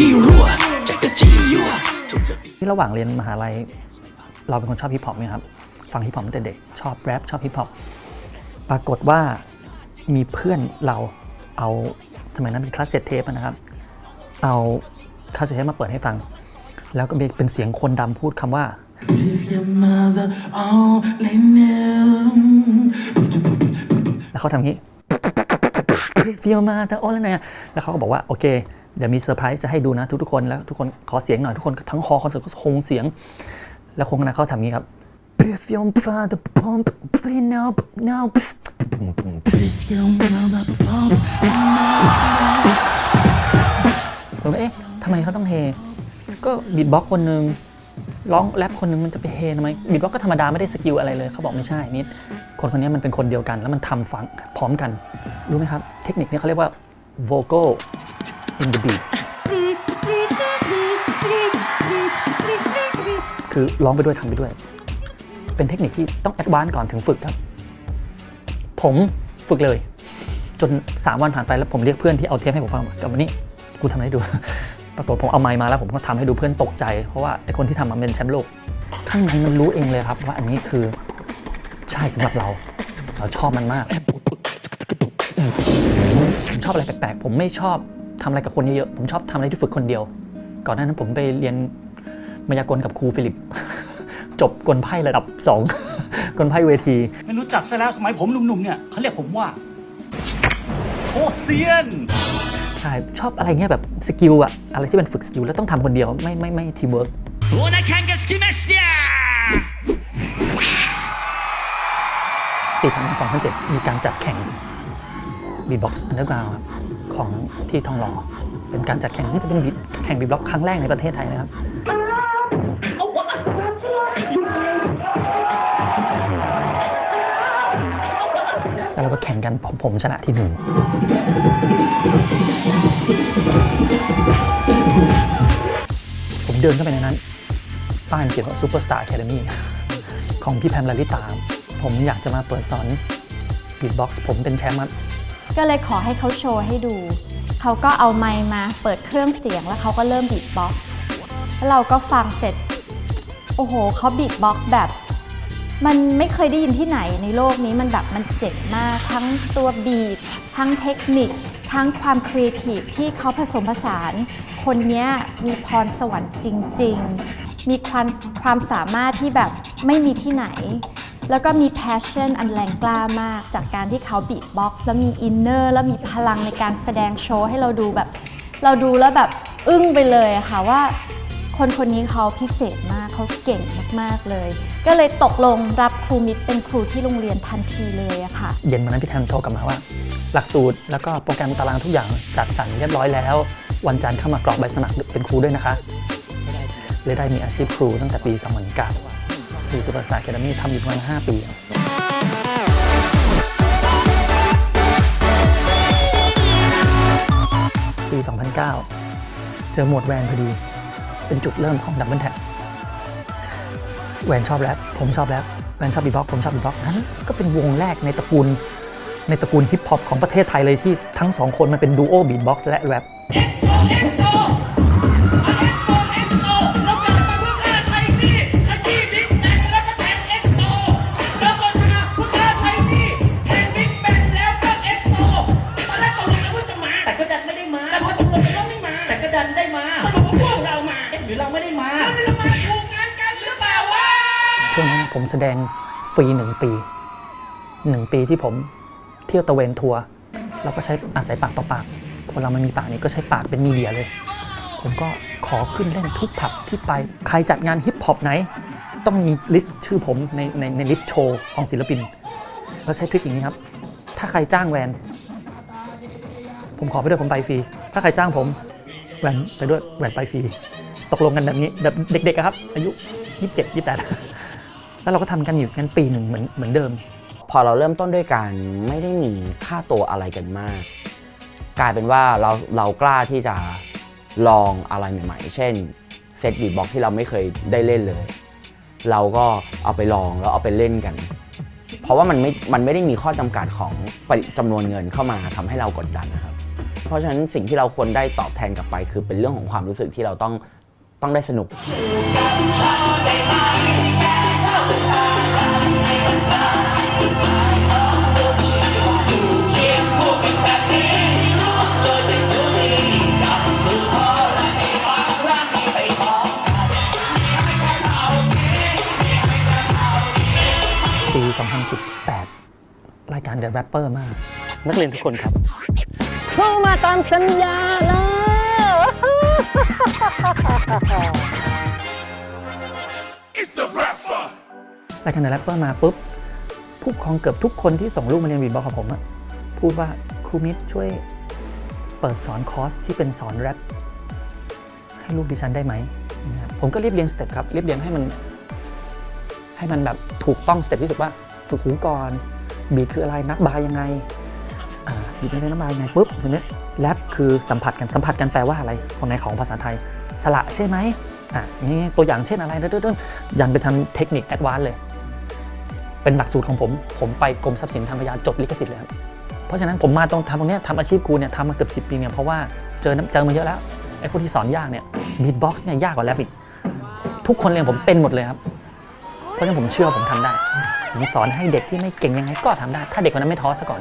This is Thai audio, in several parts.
ที่ระหว่างเรียนมหาลัย เราเป็นคนชอบฮิปฮอปไหมครับ ฟังฮิปฮอปตั้งแต่เด็ก ชอบแรปชอบฮิปฮอป ปรากฏว่ามีเพื่อนเราเอาสมัยนั้นเป็นคลาสเซตเทปนะครับ เอาคลาสเซตเทปมาเปิดให้ฟัง แล้วก็เป็นเสียงคนดำพูดคำว่า If your mother only knew. แล้วเขาทำงี้เฟียวมาแต่โอ้แล้วไงแล้วเขาก็บอกว่า โอเค เดี๋ยวมีเซอร์ไพรส์จะให้ดูนะทุกๆคนแล้วทุกคนขอเสียงหน่อยทุกคนทั้งฮอคอนเสิร์ตก็คงเสียง แล้วคงนะเขาทำงี้ครับ If your father pump, please no, no. If your mother only ผมว่าเอ๊ะทำไมเขาต้องเฮ ก็บีทบ็อกซ์คนหนึ่งร้องแรปคนหนึ่งมันจะไปเฮทำไมบีทบ็อกซ์ก็ธรรมดาไม่ได้สกิลอะไรเลยเขาบอกไม่ใช่มิดคนคนนี้มันเป็นคนเดียวกัน แล้วมันทำฟังพร้อมกัน รู้ไหมครับ เทคนิคนี้เขาเรียกว่า vocal in the beat คือร้องไปด้วยทำไปด้วย เป็นเทคนิคที่ต้องแอดวานซ์ก่อนถึงฝึกครับ ผมฝึกเลย จน 3 วันผ่านไปแล้วผมเรียกเพื่อนที่เอาเทปให้ผมฟังบอกกลับมานี่กูทำให้ดู ปรากฏผมเอาไมค์มาแล้วผมก็ทำให้ดูเพื่อนตกใจ เพราะว่าไอคนที่ทำมันเป็นแชมป์โลก ข้างในมันรู้เองเลยครับ ว่าอันนี้คือใช่สำหรับเรา เราชอบมันมากผมชอบอะไรแปลกๆ ผมไม่ชอบ ทำอะไรกับคนเยอะๆผมชอบทำอะไรที่ฝึกคนเดียว ก่อนหน้านั้นผมไปเรียนมายากลกับครูฟิลิป จบกลไพ่ระดับสองกลไพ่เวที ไม่รู้จักซะแล้วสมัยผมหนุ่มๆเนี่ยเขาเรียกผมว่าโคเซียนใช่ชอบอะไรเงี้ยแบบสกิลอะอะไรที่เป็นฝึกสกิลแล้วต้องทำคนเดียวไม่ไม่ไม่ทีมเวิร์กโอ้นาคังกับสกิมาสเตียปี2007 มีการจัดแข่ง B-Box Underground ครับ ของที่ทองหล่อเป็นการจัดแข่งนี่จะเป็น beat- แข่ง B-Box ครั้งแรกในประเทศไทยนะครับ แล้วเราก็แข่งกันผมผมชนะที่หนึ่งผมเดินเข้าไปในนั้นป้ายเขียนว่า Superstar Academy ของพี่แพมลลิตา ผมอยากจะมาเปิดสอนบีทบ็อกซ์ผมเป็นแชมป์ ก็เลยขอให้เขาโชว์ให้ดู เขาก็เอาไมค์มาเปิดเครื่องเสียงแล้วเขาก็เริ่มบีทบ็อกซ์แล้วเราก็ฟังเสร็จ โอ้โหเขาบีทบ็อกซ์แบบ มันไม่เคยได้ยินที่ไหนในโลกนี้มันแบบมันเจ๋งมากทั้งตัวบีททั้งเทคนิค ทั้งความครีเอทีฟที่เขาผสมผสาน คนนี้มีพรสวรรค์จริง ๆ มีความความสามารถที่แบบไม่มีที่ไหน แล้วก็มี passion อันแรงกล้ามาก จากการที่เขาบีทบ็อกซ์แล้วมี inner แล้วมีพลังในการแสดงโชว์ให้เราดูแบบ เราดูแล้วแบบอึ้งไปเลยอะค่ะว่าคนคนนี้เขาพิเศษมากเขาเก่งมาก ๆ เลย ก็เลยตกลงรับครูมิตรเป็นครูที่โรงเรียนทันทีเลยอะค่ะ เย็นวันนั้นพี่แทมโทรกลับมาว่า หลักสูตรแล้วก็โปรแกรมตารางทุกอย่างจัดสรรเรียบร้อยแล้ว วันจันทร์เข้ามากรอกใบสมัครเป็นครูด้วยนะคะ เลยได้มีอาชีพครูตั้งแต่ปี2009 คือ Superstar Academy ทำอยู่ประมาณ5ปีปี 2009 เจอหมวดแวนพอดี เป็นจุดเริ่มของดับเบิลแท็แวนชอบแรปผมชอบแรปแวนชอบบีบ็อกผมชอบบีบ็อกนั้นก็เป็นวงแรกในตระกูล ในตระกูลฮิปฮอปของประเทศไทยเลยที่ทั้งสองคนมันเป็นดูโอบีบ็อกและแรป แต่พอตกลงกันว่าไม่มาแต่ก็ดันได้มาสรุปว่าพวกเรามาเอ๊ะหรือเราไม่ได้มาแล้วนี่เรามาถูกงานกันหรือเปล่าวะช่วงนั้นผมแสดงฟรีหนึ่งปีหนึ่งปีที่ผมเที่ยวตะเวนทัวร์เราก็ใช้อาศัยปากต่อปากคนเรามันมีปากนี้ก็ใช้ปากเป็นมีเดียเลย ผมก็ขอขึ้นเล่นทุกผับที่ไปใครจัดงานฮิปฮอปไหน ต้องมีลิสต์ชื่อผมในในในลิสต์โชว์ของศิลปินแล้วใช้ทริคอย่างนี้ครับ ถ้าใครจ้างแวน ผมขอไปด้วยผมไปฟรี ถ้าใครจ้างผมแหวนไปด้วยแหวนไปฟรีตกลงกันแบบนี้แบบเด็กๆครับ อายุ 27 28 แล้วเราก็ทำกันอยู่กันปีหนึ่งเหมือนเหมือนเดิม พอเราเริ่มต้นด้วยการไม่ได้มีค่าตัวอะไรกันมาก กลายเป็นว่าเราเรากล้าที่จะลองอะไรใหม่ๆ เช่นเซตบีบ็อกที่เราไม่เคยได้เล่นเลย เราก็เอาไปลองแล้วเอาไปเล่นกัน เพราะว่ามันไม่มันไม่ได้มีข้อจำกัดของปริจำนวนเงินเข้ามาทำให้เรากดดันนะครับ เพราะฉะนั้นสิ่งที่เราควรได้ตอบแทนกลับไป คือเป็นเรื่องของความรู้สึกที่เราต้องต้องได้สนุก ปี 2018 รายการ The Rapper มาก นักเรียนทุกคนครับ เข้ามาตามสัญญาแล้วรายการ The Rapper มาปุ๊บ ผู้ปกครองเกือบทุกคนที่ส่งลูกมาเรียนบีทบ็อกซ์กับผมอะพูดว่าครูมิตรช่วยเปิดสอนคอร์สที่เป็นสอนแรปให้ลูกดิฉันได้ไหมนะครับผมก็รีบเรียงสเต็ปครับรีบเรียงให้มัน ให้มันแบบถูกต้องสเต็ปที่สุดว่าฝึกหูก่อนบีทคืออะไรนักบายยังไง อ่าบีทคืออะไรนักบายยังไงปุ๊บทีนี้แรปคือสัมผัสกันสัมผัสกันแปลว่าอะไรของในของภาษาไทยสระใช่ไหมอะนี่ตัวอย่างเช่นอะไรเด้อๆยันไปทำเทคนิคแอดวานซ์เลย เป็นหลักสูตรของผม ผมไปกรมทรัพย์สินทางปัญญาจบลิขสิทธิ์เลยครับเพราะฉะนั้นผมมาตรงทำตรงเนี้ยทำอาชีพครูเนี่ยทำมาเกือบสิปีเนี่ยเพราะว่าเจอเจอมาเยอะแล้วไอ้พวกที่สอนยากเนี่ยบีทบ็อกซ์เนี่ยยากกว่าแรปอีกทุกคนเรียนผมเป็นหมดเลยครับ เพราะฉะนั้นผมเชื่อผมทำได้ผมสอนให้เด็กที่ไม่เก่งยังไงก็ทำได้ ถ้าเด็กคนนั้นไม่ท้อซะก่อน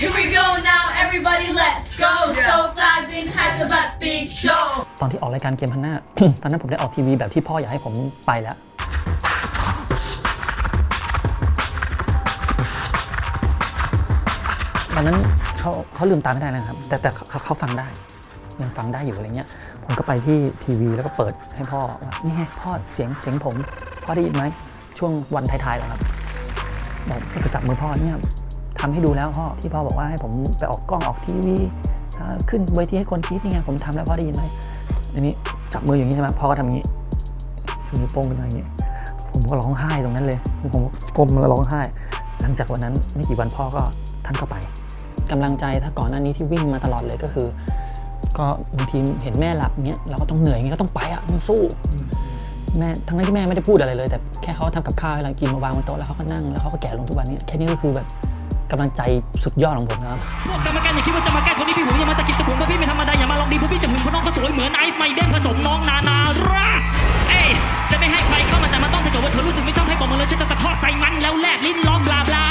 Here we go now, everybody, let's go. So fly, been hyped about big show. ตอนที่ออกรายการเกมพันหน้า ตอนนั้นผมได้ออกทีวีแบบที่พ่ออยากให้ผมไปแล้ว ตอนนั้นเขาเขาลืมตาไม่ได้แล้วนะครับ แต่แต่เขาเขาฟังได้ยังฟังได้อยู่อะไรเงี้ย ผมก็ไปที่ทีวีแล้วก็เปิดให้พ่อว่านี่ไงพ่อเสียงเสียงผม พ่อได้ยินไหม ช่วงวันท้ายๆแล้วครับบอกก็จับมือพ่อเนี่ยทำให้ดูแล้วพ่อที่พ่อบอกว่าให้ผมไปออกกล้องออกทีวีอ่าขึ้นเวทีให้คนกรี๊ดนี่ไงผมทำแล้วพ่อได้ยินไหมอันนี้จับมืออย่างนี้ใช่ไหมพ่อก็ทำอย่างนี้ชูนิ้วโป้งขึ้นมาอย่างนี้ ผมก็ร้องไห้ตรงนั้นเลย ผมก็ก้มแล้วร้องไห้ หลังจากวันนั้นไม่กี่วันพ่อก็ท่านก็ไปกำลังใจถ้าก่อนหน้านี้ที่วิ่งมาตลอดเลยก็คือ ก็บางทีเห็นแม่หลับเงี้ยเราก็ต้องเหนื่อยเงี้ยก็ต้องไปอะต้องสู้ แม่ทั้งนั้นที่แม่ไม่ได้พูดอะไรเลย แต่แค่เขาทำกับข้าวให้เรากินมาวางบนโต๊ะแล้วเขาก็นั่งแล้วเขาก็แก่ลงทุกวันนี้แค่นี้ก็คือแบบกำลังใจสุดยอดของผมครับ พวกกรรมการอย่าคิดว่าจะมาแก้คนนี้พี่ผมอย่ามาตะกิดตะกุงเพราะพี่ไม่ธรรมดาอย่ามาลองดีเพราะพี่จะหึงเพราะน้องเขาสวยเหมือนไอซ์ไมเดนผสมน้องนานาราเอ้ยจะไม่ให้ใครเข้ามาแต่มันต้องถ้าเกิดว่าเธอรู้สึกไม่ชอบให้บอกมาเลยฉันจะตะทอดใส่มันแล้วแลบลิ้นล้อมบลาบลา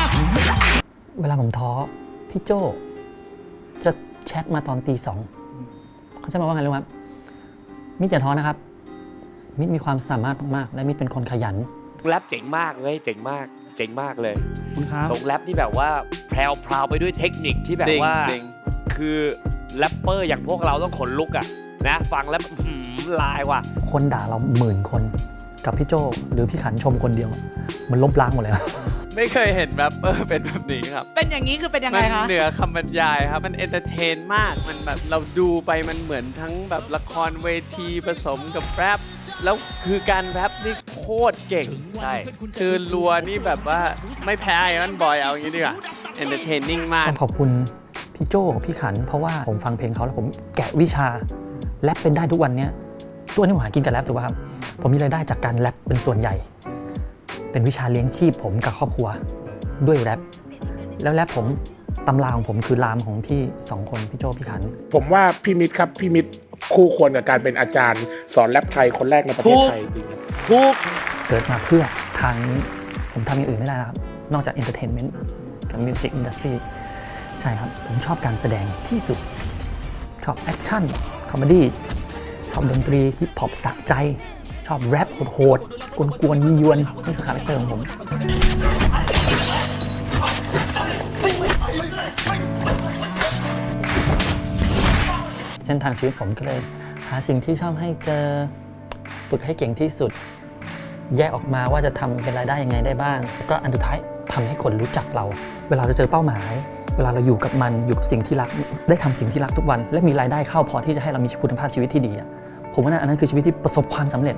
เวลาผมท้อพี่โจจะแชทมาตอนตีสองเขาจะมาว่าไงรู้ไหมมิตรอย่าท้อนะครับ มิตรมีความสามารถมากๆ และมิตรเป็นคนขยัน แรปเจ๋งมากเลยเจ๋งมากเจ๋งมากเลย คุณครับตรงแรปนี่แบบว่าแพรวพราวไปด้วยเทคนิคที่แบบจริงว่า จริงคือแรปเปอร์อย่างพวกเราต้องขนลุกอะนะ ฟังแล้วอื้อหือลายว่ะ คนด่าเราหมื่นคน กับพี่โจหรือพี่ขันชมคนเดียว มันลบล้างหมดเลยครับ ไม่เคยเห็นแรปเปอร์เป็นแบบนี้ครับ เป็นอย่างนี้คือเป็นยังไงมัคะ เหนือคำบรรยายครับ มันเอนเตอร์เทนมาก มันแบบเราดูไปมันเหมือนทั้งแบบละครเวทีผสมกับแรปแล้วคือการแรปนี่โคตรเก่งใช่คือรัวนี่แบบว่าไม่แพ้ไอรอนบอยเอาอย่างนี้ดีกว่าเอนเตอร์เทนนิ่งมาก ต้องขอบคุณพี่โจกับพี่ขัน เพราะว่าผมฟังเพลงเขาแล้วผมแกะวิชาแรปเป็นได้ทุกวันเนี้ยตัวนี้ผมหากินกับแรปถูกป่ะครับผมมีรายได้จากการแรปเป็นส่วนใหญ่ เป็นวิชาเลี้ยงชีพผมกับครอบครัวด้วยแรปแล้วแรปผมตำราของผมคือรามของพี่สองคนพี่โจพี่ขัน ผมว่าพี่มิตรครับพี่มิตรคู่ควรกับการเป็นอาจารย์ สอนแรปไทยคนแรกในประเทศไทยจริงครับทุกเกิดมาเพื่อทางนี้ผมทำอย่างอื่นไม่ได้แล้วครับ นอกจากเอนเตอร์เทนเมนต์กับมิวสิกอินดัสทรีใช่ครับ ผมชอบการแสดงที่สุด ชอบแอคชั่น คอมเมดี้ชอบดนตรีฮิปฮอปสะใจ ชอบแรปโหดๆกวนๆยียวนๆนี่คือคาแรคเตอร์ของผมเส้นทางชีวิตผมก็เลย หาสิ่งที่ชอบให้เจอฝึกให้เก่งที่สุด แยกออกมาว่าจะทำเป็นรายได้ยังไงได้บ้าง แล้วก็อันสุดท้ายทำให้คนรู้จักเรา เวลาเราเจอเป้าหมาย เวลาเราอยู่กับมันอยู่กับสิ่งที่รักได้ทำสิ่งที่รักทุกวัน และมีรายได้เข้าพอที่จะให้เรามีคุณภาพชีวิตที่ดีผมว่านะอันนั้นคือชีวิตที่ประสบความสำเร็จ